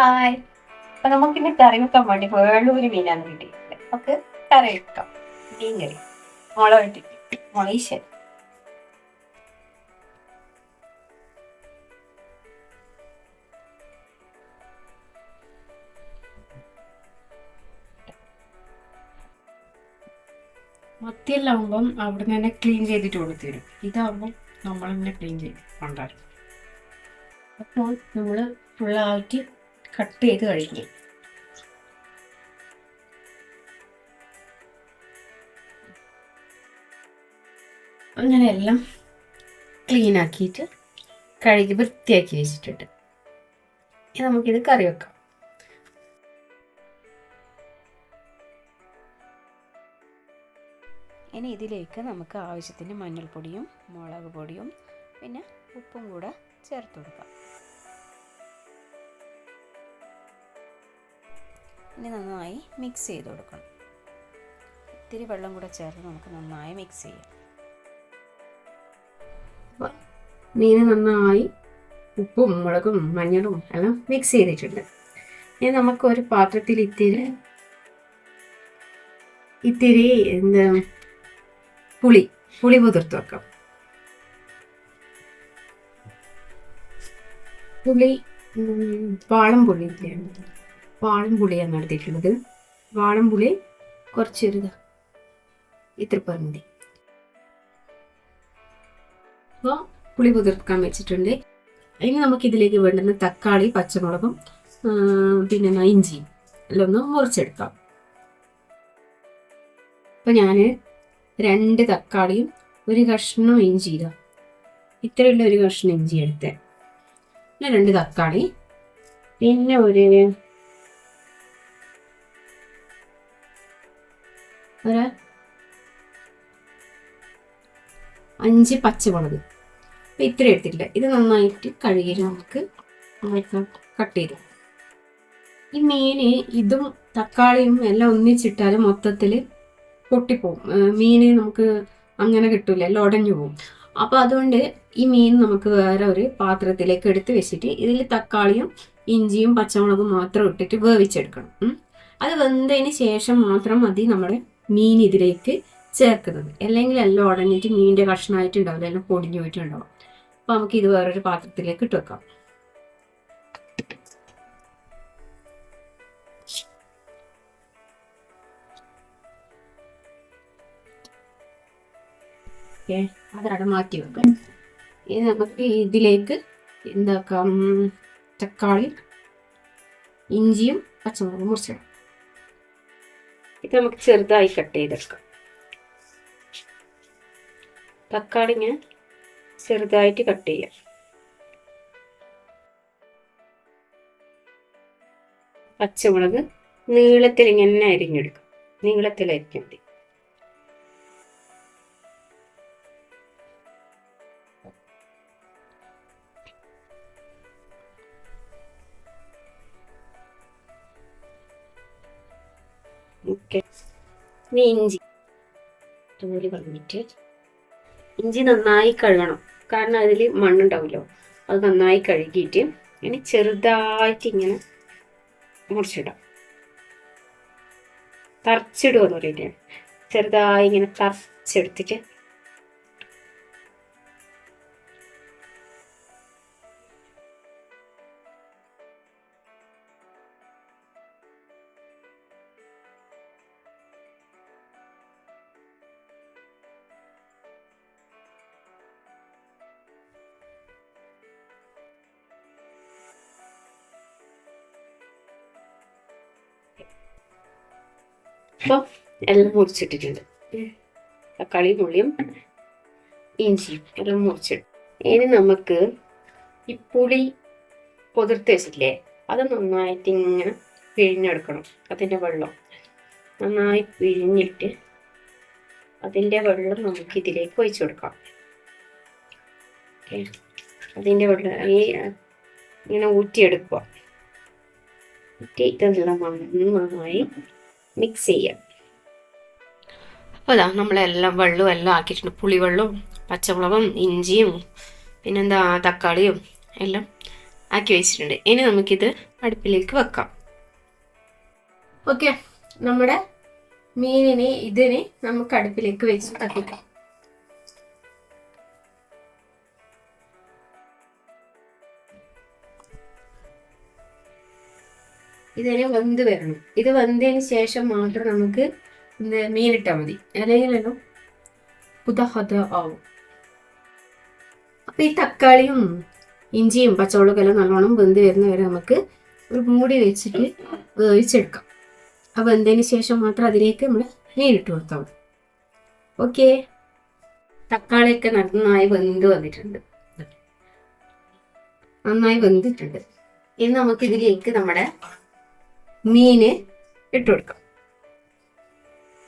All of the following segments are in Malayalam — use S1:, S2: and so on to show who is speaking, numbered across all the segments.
S1: ഹായ് അപ്പൊ നമുക്കിന്ന് കറി വെക്കാൻ വേണ്ടി വേളൂര് മീനാണ് കിട്ടിയിട്ടുണ്ട് നമുക്ക് കറി വെക്കാം. മീൻ കറി മുളക് ഇട്ടിട്ട്. മുളീശ്ശേരി
S2: മത്തിയെല്ലാം ആകുമ്പം അവിടെ നിന്ന് തന്നെ ക്ലീൻ ചെയ്തിട്ട് കൊടുത്തരും. ഇതാവുമ്പം നമ്മൾ തന്നെ ക്ലീൻ ചെയ്ത് കൊണ്ടുവരും. അപ്പോൾ നമ്മൾ ഫുള്ളായിട്ട് കട്ട് ചെയ്ത് കഴിഞ്ഞു. അങ്ങനെയെല്ലാം ക്ലീൻ ആക്കിയിട്ട് കഴുകി വൃത്തിയാക്കി വെച്ചിട്ടുണ്ട്. ഇനി നമുക്കിത് കറി വെക്കാം. ഇനി ഇതിലേക്ക് നമുക്ക് ആവശ്യത്തിന് മഞ്ഞൾപ്പൊടിയും മുളക് പൊടിയും പിന്നെ ഉപ്പും കൂടെ ചേർത്ത് കൊടുക്കാം. ഇനി നന്നായി മിക്സ് ചെയ്ത് കൊടുക്കണം. ഇത്തിരി വെള്ളം കൂടെ ചേർത്ത് നമുക്ക് നന്നായി മിക്സ് ചെയ്യാം. മീൻ നന്നായി ഉപ്പും മുളകും മഞ്ഞളും എല്ലാം മിക്സ് ചെയ്തിട്ടുണ്ട്. ഇനി നമുക്ക് ഒരു പാത്രത്തിൽ ഇത്തിരി ഇത്തിരി എന്താ? പുളി പുളി കുതിർത്ത് വെക്കാം. പുളി വാളം പുളി ഇല്ലേ? വാളംപുളിയാണ് നടത്തിയിട്ടുള്ളത്. വാളംപുളി കുറച്ചൊരു ഇതാ. ഇത്ര മതി. അപ്പോൾ പുളി കുതിർക്കാൻ വെച്ചിട്ടുണ്ട്. ഇനി നമുക്ക് ഇതിലേക്ക് വേണ്ടുന്ന തക്കാളി പച്ചമുളകും പിന്നെ നൈഞ്ചിയും എല്ലാം ഒന്ന് മുറിച്ചെടുക്കാം. അപ്പം ഞാൻ രണ്ട് തക്കാളിയും ഒരു കഷ്ണം ഇഞ്ചി ഇതാ ഇത്രയുള്ള ഒരു കഷ്ണം ഇഞ്ചി എടുത്തേ. പിന്നെ രണ്ട് തക്കാളി പിന്നെ ഒരു ഒരു അഞ്ച് പച്ചമുളക്. അപ്പം ഇത്ര എടുത്തിട്ടില്ല. ഇത് നന്നായിട്ട് കഴുകി നമുക്ക് കട്ട് ചെയ്തു. ഈ മീന് ഇതും തക്കാളിയും എല്ലാം ഒന്നിച്ചിട്ടാൽ മൊത്തത്തിൽ പൊട്ടിപ്പോവും. മീൻ നമുക്ക് അങ്ങനെ കിട്ടില്ല എല്ലാം ഉടഞ്ഞു പോവും. അപ്പോൾ അതുകൊണ്ട് ഈ മീൻ നമുക്ക് വേറെ ഒരു പാത്രത്തിലേക്ക് എടുത്ത് വെച്ചിട്ട് ഇതിൽ തക്കാളിയും ഇഞ്ചിയും പച്ചമുളകും മാത്രം ഇട്ടിട്ട് വേവിച്ചെടുക്കണം. അത് വെന്തതിന് ശേഷം മാത്രം മതി നമ്മുടെ മീൻ ഇതിലേക്ക് ചേർക്കുന്നത്. അല്ലെങ്കിൽ എല്ലാം ഉടഞ്ഞിട്ട് മീനിന്റെ കഷ്ണമായിട്ടുണ്ടാവില്ല എല്ലാം പൊടിഞ്ഞു പോയിട്ടുണ്ടാവും. അപ്പോൾ നമുക്ക് ഇത് വേറൊരു പാത്രത്തിലേക്ക് ഇട്ട് വെക്കാം. അതവിടെ മാറ്റി വെക്കാം. ഇനി നമുക്ക് ഇതിലേക്ക് എന്താക്കാം? തക്കാളി ഇഞ്ചിയും പച്ചമുളകും മുറിച്ചിടാം. ഇത് നമുക്ക് ചെറുതായി കട്ട് ചെയ്തെടുക്കാം. തക്കാളി ഞാൻ ചെറുതായിട്ട് കട്ട് ചെയ്യാം. പച്ചമുളക് നീളത്തിൽ ഇങ്ങനെ അരിഞ്ഞെടുക്കും. നീളത്തിൽ അരിഞ്ഞാൽ ഓക്കെ. ഇനി ഇഞ്ചി. തോൽ വന്നിട്ട് ഇഞ്ചി നന്നായി കഴുകണം. കാരണം അതിൽ മണ്ണുണ്ടാവുമല്ലോ. അത് നന്നായി കഴുകിയിട്ട് ഇനി ചെറുതായിട്ട് ഇങ്ങനെ മുറിച്ചിടാം. തറച്ചിടുക എന്ന് പറയില്ലേ ചെറുതായി ഇങ്ങനെ തറച്ചെടുത്തിട്ട് അപ്പോൾ എല്ലാം മുറിച്ചിട്ടിട്ടുണ്ട്. തക്കാളിയും ഉള്ളിയും ഇഞ്ചിയും എല്ലാം മുറിച്ചിട്ടു. ഇനി നമുക്ക് ഈ പുളി പൊതിർത്ത് വെച്ചില്ലേ അത് നന്നായിട്ട് ഇങ്ങനെ പിഴിഞ്ഞെടുക്കണം അതിന്റെ വെള്ളം. നന്നായി പിഴിഞ്ഞിട്ട് അതിന്റെ വെള്ളം നമുക്ക് ഇതിലേക്ക് ഒഴിച്ചു കൊടുക്കാം. അതിന്റെ വെള്ളം ഈ ഇങ്ങനെ ഊറ്റിയെടുക്കുക. ഊറ്റി ഇതെല്ലാം നന്നായി മിക്സ് ചെയ്യാം. അപ്പോൾ അതാ നമ്മളെല്ലാം വെള്ളവും എല്ലാം ആക്കിയിട്ടുണ്ട്. പുളിവെള്ളവും പച്ചമുളകും ഇഞ്ചിയും പിന്നെന്താ തക്കാളിയും എല്ലാം ആക്കി വെച്ചിട്ടുണ്ട്. ഇനി നമുക്കിത് അടുപ്പിലേക്ക് വെക്കാം. ഓക്കെ. നമ്മുടെ മീനിനെ ഇതിനെ നമുക്ക് അടുപ്പിലേക്ക് വെച്ച് കത്തിക്കാം ഇതിനെ വെന്ത് വരണം. ഇത് വെന്തതിന് ശേഷം മാത്രം നമുക്ക് മീനിട്ടാൽ മതി. അല്ലെങ്കിലല്ലോ പുതഹത ആവും. അപ്പൊ ഈ തക്കാളിയും ഇഞ്ചിയും പച്ചമുളകും എല്ലാം നല്ലോണം വെന്ത് വരുന്ന വരെ നമുക്ക് ഒരു മൂടി വെച്ചിട്ട് വേവിച്ചെടുക്കാം ആ വെന്തതിന് ശേഷം മാത്രം അതിലേക്ക് നമ്മൾ മീനിട്ട് കൊടുത്താൽ മതി. ഓക്കെ? തക്കാളിയൊക്കെ നന്നായി വെന്ത് വന്നിട്ടുണ്ട്. നന്നായി വെന്തിട്ടുണ്ട്. ഇനി നമുക്ക് ഇതിലേക്ക് നമ്മുടെ മീന് ഇട്ട് കൊടുക്കാം.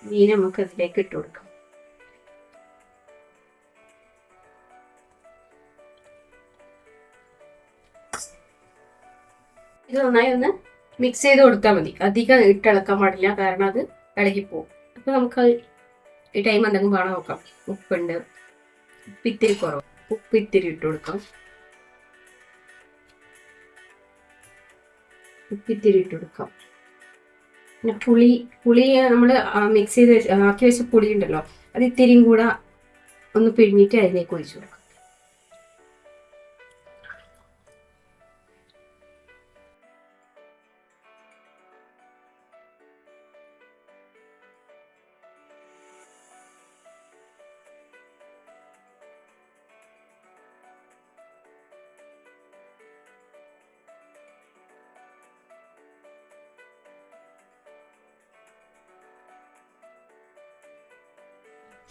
S2: മീൻ നമുക്ക് അതിലേക്ക് ഇട്ട് കൊടുക്കാം. ഇത് നന്നായി ഒന്ന് മിക്സ് ചെയ്ത് കൊടുത്താൽ മതി. അധികം ഇട്ടിളക്കാൻ പാടില്ല കാരണം അത് ഇളകിപ്പോവും അപ്പൊ നമുക്ക് ഈ ടൈം എന്തെങ്കിലും വേണം നോക്കാം. ഉപ്പുണ്ട്. ഉപ്പിത്തിരി കുറവ്. ഉപ്പിത്തിരി ഇട്ട് കൊടുക്കാം. ഉപ്പിത്തിരി ഇട്ട് പിന്നെ പുളി പുളി നമ്മൾ മിക്സ് ചെയ്ത് ആക്കി വെച്ച പുളി ഉണ്ടല്ലോ അത് ഇത്തിരിയും കൂടെ ഒന്ന് പിഴിഞ്ഞിട്ട് അതിലേക്ക് ഒഴിച്ചു കൊടുക്കാം.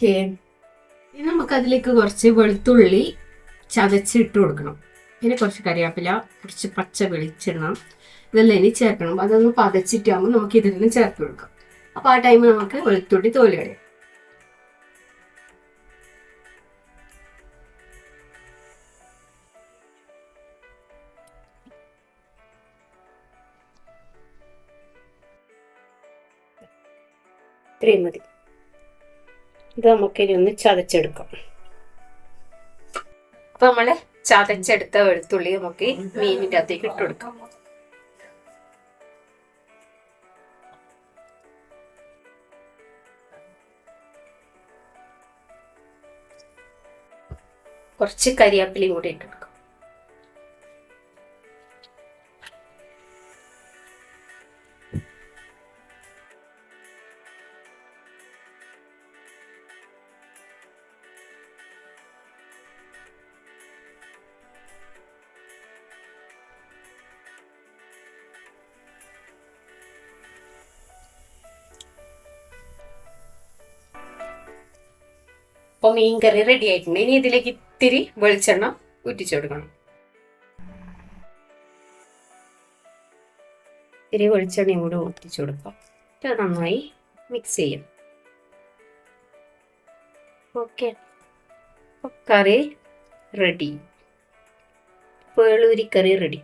S2: ഓക്കേ. ഇനി നമുക്ക് അതിലേക്ക് കുറച്ച് വെളുത്തുള്ളി ചതച്ചിട്ട് കൊടുക്കണം. പിന്നെ കുറച്ച് കറിവേപ്പില കുറച്ച് പച്ച വെളിച്ചെണ്ണ ഇതെല്ലാം ഇനി ചേർക്കണം. അതൊന്ന് പതച്ചിട്ടാകുമ്പോൾ നമുക്ക് ഇതിൽ നിന്ന് ചേർത്ത് കൊടുക്കാം. അപ്പോൾ ആ ടൈമിൽ നമുക്ക് വെളുത്തുള്ളി തോൽ കളയാം. ഇത്രയും മതി. ഇത് നമുക്കിനി ഒന്ന് ചതച്ചെടുക്കാം. അപ്പൊ നമ്മൾ ചതച്ചെടുത്ത വെളുത്തുള്ളി നമുക്ക് മീനിന്റെ അകത്തേക്ക് ഇട്ട് കൊടുക്കാം. കുറച്ച് കരിയാപ്പിലയും കൂടി ഇട്ട് അപ്പൊ മീൻ കറി റെഡി ആയിട്ടുണ്ട്. ഇനി ഇതിലേക്ക് ഇത്തിരി വെളിച്ചെണ്ണ ഊറ്റിച്ചു കൊടുക്കണം. ഇത്തിരി വെളിച്ചെണ്ണയും കൂടെ ഊറ്റിച്ചു കൊടുക്കാം. നന്നായി മിക്സ് ചെയ്യും ഓക്കെ കറി റെഡി പേളൂരി കറി റെഡി